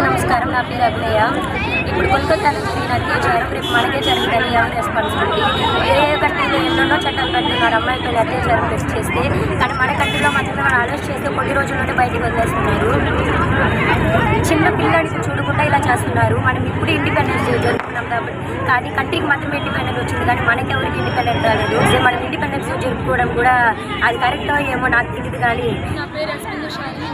నమస్కారం. నా పేరు అభినయ. ఇప్పుడు కోల్కతాలో జరిగిన అత్యాచారం రేపు మనకే జరుగుతుంది ఎవరి రెస్పాన్సిబిలిటీ వేరే కంట్రీలో ఎన్నెన్నో చట్టాలు కట్టున్నారు అమ్మాయిపై అత్యాచారం టెస్ట్ చేస్తే కానీ మన కంట్రీలో మాత్రం మనం అరెస్ట్ చేస్తే కొన్ని రోజుల్లోనే బయటకు వదిలేస్తున్నారు. చిన్న పిల్లడికి చూడకుండా ఇలా చేస్తున్నారు. మనం ఇప్పుడు ఇండిపెండెన్స్ జరుపుకున్నాం కాబట్టి కానీ కంట్రీకి మాత్రమే ఇండిపెండెన్స్ వచ్చింది. కానీ మనకి ఎవరికి ఇండిపెండెంట్ రాలేదు. సో మనం ఇండిపెండెన్స్ జరుపుకోవడం కూడా అది కరెక్టో ఏమో నాకు తెలియదు కానీ నా పేరు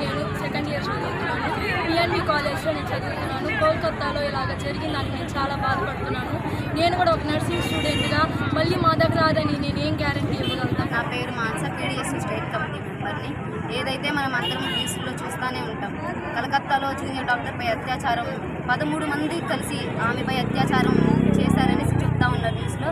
నేను సెకండ్ ఇయర్ చదువుతున్నాను. పిఎన్బి కాలేజ్లో నేను చదువుతున్నాను. కోల్కత్తాలో ఇలాగ జరిగిందని నేను చాలా బాధపడుతున్నాను. నేను కూడా ఒక నర్సింగ్ స్టూడెంట్గా మళ్ళీ మా దగ్గర రాదని నేను ఏం గ్యారంటీ ఇవ్వగలను? పేరు మాన్సా పీడిఎస్ స్టేట్ కమిటీ మెంబర్ని. ఏదైతే మనం అందరం న్యూస్లో చూస్తూనే ఉంటాం. కలకత్తాలో జూనియర్ డాక్టర్పై అత్యాచారం పదమూడు మంది కలిసి ఆమెపై అత్యాచారం చేశారనేసి చెప్తా ఉన్నారు న్యూస్లో.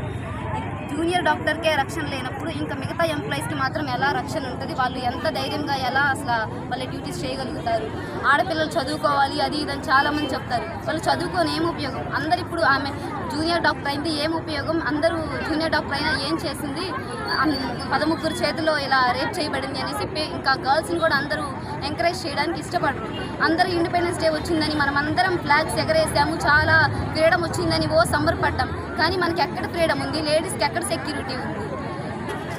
జూనియర్ డాక్టర్కే రక్షణ లేనప్పుడు ఇంకా మిగతా ఎంప్లాయీస్కి మాత్రం ఎలా రక్షణ ఉంటుంది? వాళ్ళు ఎంత ధైర్యంగా ఎలా అసలు వాళ్ళ డ్యూటీస్ చేయగలుగుతారు? ఆడపిల్లలు చదువుకోవాలి అది ఇదని చాలామంది చెప్తారు. వాళ్ళు చదువుకొని ఏం ఉపయోగం? అందరు ఇప్పుడు ఆమె జూనియర్ డాక్టర్ అయింది ఏం ఉపయోగం? అందరూ జూనియర్ డాక్టర్ అయినా ఏం చేసింది? పదముగ్గురు చేతిలో ఇలా రేప్ చేయబడింది అనేసి ఇంకా గర్ల్స్ని కూడా అందరూ ఎంకరేజ్ చేయడానికి ఇష్టపడరు. అందరూ ఇండిపెండెన్స్ డే వచ్చిందని మనం అందరం ఫ్లాగ్స్ ఎగరేసాము చాలా ఫ్రీడమ్ వచ్చిందని ఓ సంబరపడ్డాం. కానీ మనకి ఎక్కడ ఫ్రీడమ్ ఉంది? లేడీస్కి ఎక్కడ సెక్యూరిటీ ఉంది?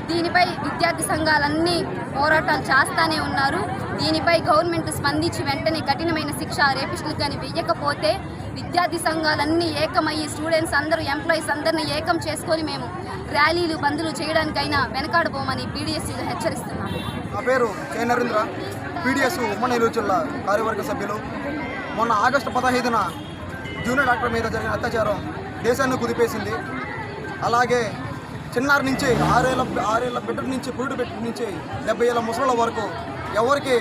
దీనిపై విద్యార్థి సంఘాలన్నీ పోరాటాలు చేస్తానే ఉన్నారు. దీనిపై గవర్నమెంట్ స్పందించి వెంటనే కఠినమైన శిక్ష రేపిస్టులు కానీ వెయ్యకపోతే విద్యార్థి సంఘాలన్నీ ఏకమయ్యి స్టూడెంట్స్ అందరూ ఎంప్లాయీస్ అందరినీ ఏకం చేసుకొని మేము ర్యాలీలు బందులు చేయడానికైనా వెనకాడబోమని బీడీఎస్సీలు హెచ్చరిస్తున్నాము నా పేరు పీడిఎస్ ఉమ్మడి నెల్లూరు జిల్లా కార్యవర్గ సభ్యులు. మొన్న ఆగస్టు పదహైదున జూనియర్ డాక్టర్ మీద జరిగిన అత్యాచారం దేశాన్ని కుదిపేసింది. అలాగే చిన్నారి నుంచి ఆరేళ్ళ ఆరేళ్ళ బిడ్డ నుంచి పురుడు బిడ్డ నుంచి డెబ్బై ఏళ్ళ ముసళ్ళ వరకు ఎవరికి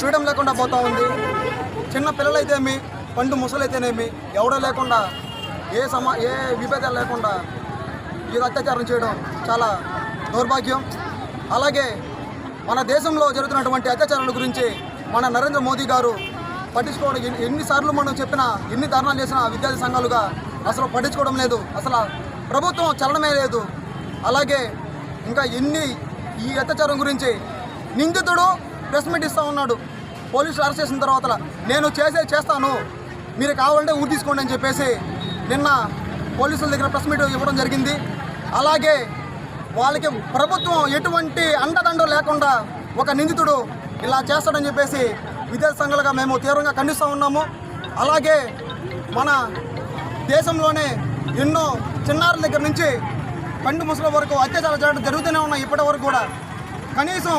ఫ్రీడమ్ లేకుండా పోతూ ఉంది. చిన్న పిల్లలైతేమి పండు ముసలైతేనేమి ఎవడో లేకుండా ఏ సమా ఏ విభేదాలు లేకుండా ఈ అత్యాచారం చేయడం చాలా దౌర్భాగ్యం. అలాగే మన దేశంలో జరుగుతున్నటువంటి అత్యాచారాల గురించి మన నరేంద్ర మోదీ గారు పట్టించుకోవడం ఎన్ని- ఎన్నిసార్లు మనం చెప్పినా ఎన్ని ధర్నాలు చేసినా విద్యార్థి సంఘాలుగా అసలు పట్టించుకోవడం లేదు. అసలు ప్రభుత్వం చలనమే లేదు. అలాగే ఇంకా ఎన్ని ఈ అత్యాచారం గురించి నిందితుడు ప్రెస్ మీట్ ఇస్తూ ఉన్నాడు. పోలీసులు అరెస్ట్ చేసిన తర్వాత నేను చేసే చేస్తాను. మీరు కావాలంటే ఊరి తీసుకోండి అని చెప్పేసి నిన్న పోలీసుల దగ్గర ప్రెస్ మీట్ ఇవ్వడం జరిగింది. అలాగే వాళ్ళకి ప్రభుత్వం ఎటువంటి అండదండ లేకుండా ఒక నిందితుడు ఇలా చేస్తాడని చెప్పేసి విద్యార్థి సంఘాలుగా మేము తీవ్రంగా ఖండిస్తూ ఉన్నాము. అలాగే మన దేశంలోనే ఎన్నో చిన్నారుల దగ్గర నుంచి పండు ముసలి వరకు అత్యాచారాలు జరగడం జరుగుతూనే ఉన్నాయి ఇప్పటి వరకు కూడా. కనీసం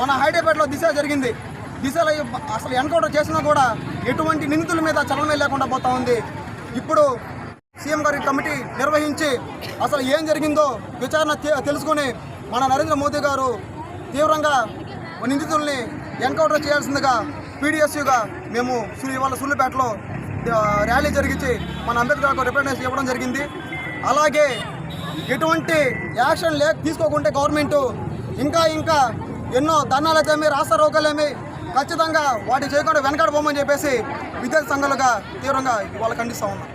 మన హైదరాబాద్లో దిశ జరిగింది. దిశలో అసలు ఎన్కౌంటర్ చేసినా కూడా ఎటువంటి నిందితుల మీద చలనమే లేకుండా పోతా ఉంది. ఇప్పుడు సీఎం గారి కమిటీ నిర్వహించి అసలు ఏం జరిగిందో విచారణ తెలుసుకొని మన నరేంద్ర మోదీ గారు తీవ్రంగా నిందితుల్ని ఎన్కౌంటర్ చేయాల్సిందిగా పీడిఎస్యుగా మేము ఇవాళ సూళ్ళపేటలో ర్యాలీ జరిగించి మన అంబేద్కర్ రిప్రజెంటేషన్ ఇవ్వడం జరిగింది. అలాగే ఎటువంటి యాక్షన్ లేక తీసుకోకుంటే గవర్నమెంట్ ఇంకా ఇంకా ఎన్నో ధర్నాలకేమి రోగాలేమి ఖచ్చితంగా వాటి చేయకుండా వెనకాడబోమని చెప్పేసి విద్యార్థి సంఘాలుగా తీవ్రంగా ఇవాళ ఖండిస్తూ ఉన్నాం.